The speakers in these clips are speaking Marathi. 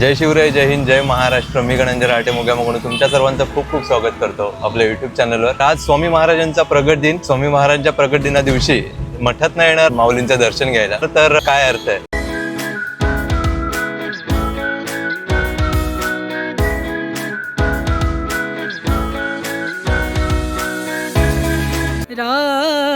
जय शिवराय जय हिंद जय महाराष्ट्र. मी गणंजय राटे मोग्या म्हणून तुमच्या सर्वांचं खूप खूप स्वागत करतो आपल्या युट्यूब चॅनलवर आज स्वामी महाराजांचा प्रगट दिन. स्वामी महाराजांच्या प्रगट दिना दिवशी मठात नाही येणार माऊलींचं दर्शन घ्यायला. तर काय अर्थ आहे? राम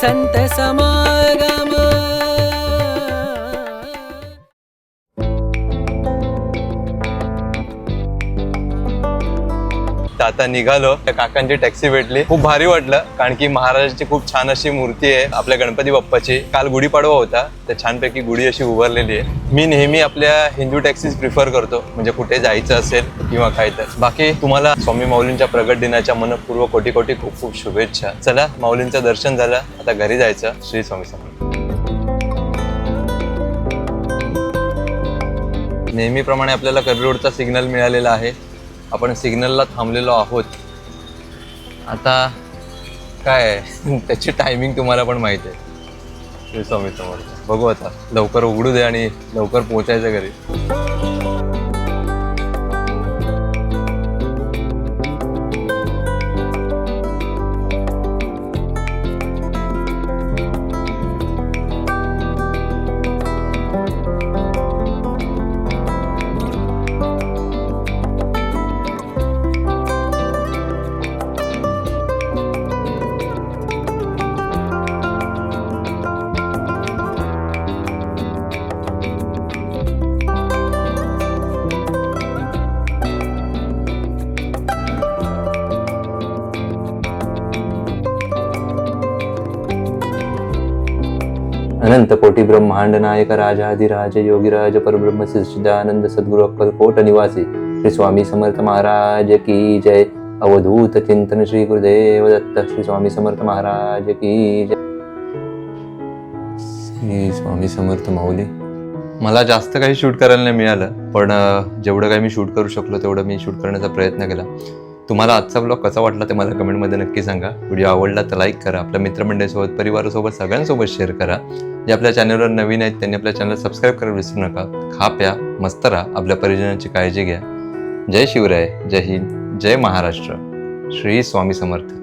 सन्तसमा आता निघालो. त्या काकांची टॅक्सी भेटली. खूप भारी वाटलं कारण की महाराजाची खूप छान अशी मूर्ती आहे आपल्या गणपती बाप्पाची. काल गुढीपाडवा होता तर छानपैकी गुढी अशी उभारलेली आहे. मी नेहमी आपल्या हिंदू टॅक्सीज प्रिफर करतो म्हणजे कुठे जायचं असेल किंवा काय तर. बाकी तुम्हाला स्वामी माऊलींच्या प्रगट दिनाच्या मनपूर्व कोटी कोटी खूप खूप शुभेच्छा. चला माऊलींचं दर्शन झालं. आता घरी जायचं. श्री स्वामी समर्थ. नेहमीप्रमाणे आपल्याला कर्री रोडचा सिग्नल मिळालेला आहे. आपण सिग्नलला थांबलेलो आहोत. आता काय त्याची टायमिंग तुम्हाला पण माहीत आहे. स्वामी बघू आता. लवकर उघडू दे आणि लवकर पोचायचं घरी. अनंत कोटी ब्रह्मांड नायक राजाधिराज योगीराज परब्रह्म सच्चिदानंद सद्गुरु अक्कलकोट निवासी श्री स्वामी समर्थ महाराज की जय। अवधूत चिंतन श्री गुरुदेव दत्त श्री स्वामी समर्थ महाराज की जय। श्री स्वामी समर्थ माऊली मला जास्त काही शूट करायला नाही मिळालं पण जेवढं काही मी शूट करू शकलो तेवढं मी शूट करण्याचा प्रयत्न केला. तुम्हाला आजचा ब्लॉग कसा वाटला ते मला कमेंटमध्ये नक्की सांगा. व्हिडिओ आवडला तर लाईक करा. आपल्या मित्रमंडळीसोबत परिवारासोबत सगळ्यांसोबत शेअर करा. जे आपल्या चॅनलवर नवीन आहेत त्यांनी आपल्या चॅनल सबस्क्राईब करायला विसरू नका. खा प्या मस्त राहा. आपल्या परिजनांची काळजी घ्या. जय शिवराय. जय हिंद. जय महाराष्ट्र. श्री स्वामी समर्थ.